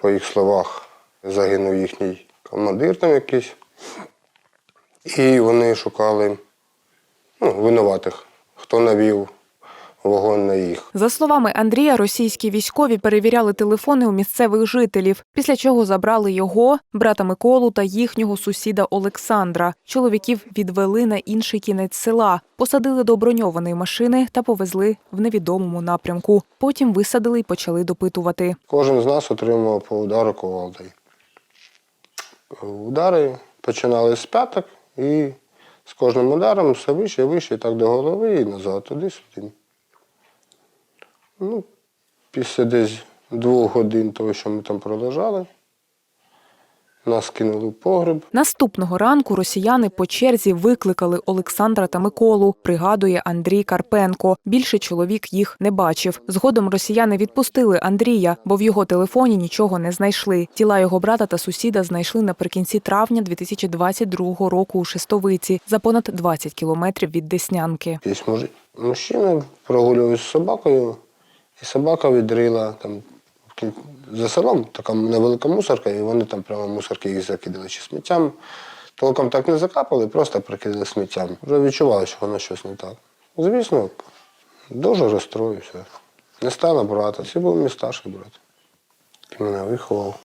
По їх словах, загинув їхній командир там якийсь. І вони шукали ну, винуватих, хто навів вогонь на їх. За словами Андрія, російські військові перевіряли телефони у місцевих жителів, після чого забрали його, брата Миколу та їхнього сусіда Олександра. Чоловіків відвели на інший кінець села, посадили до броньованої машини та повезли в невідомому напрямку. Потім висадили й почали допитувати. Кожен з нас отримував по удару кувалдою. Удари починали з п'яток і з кожним ударом все вище, вище, так до голови і назад, туди-сюди. Ну, після десь двох годин того, що ми там пролежали, нас кинули в погреб. Наступного ранку росіяни по черзі викликали Олександра та Миколу, пригадує Андрій Карпенко. Більше чоловік їх не бачив. Згодом росіяни відпустили Андрія, бо в його телефоні нічого не знайшли. Тіла його брата та сусіда знайшли наприкінці травня 2022 року у Шестовиці за понад 20 кілометрів від Деснянки. Якийсь муж... мужчина прогулювався з собакою, і собака відрила там за селом така невелика мусорка, і вони там прямо мусорки їх закидали чи сміттям. Толком так не закапали, просто прикидали сміттям. Вже відчували, що воно щось не так. Звісно, дуже розстроївся. Не стало брата. всі був мій старший брат, І мене виховав.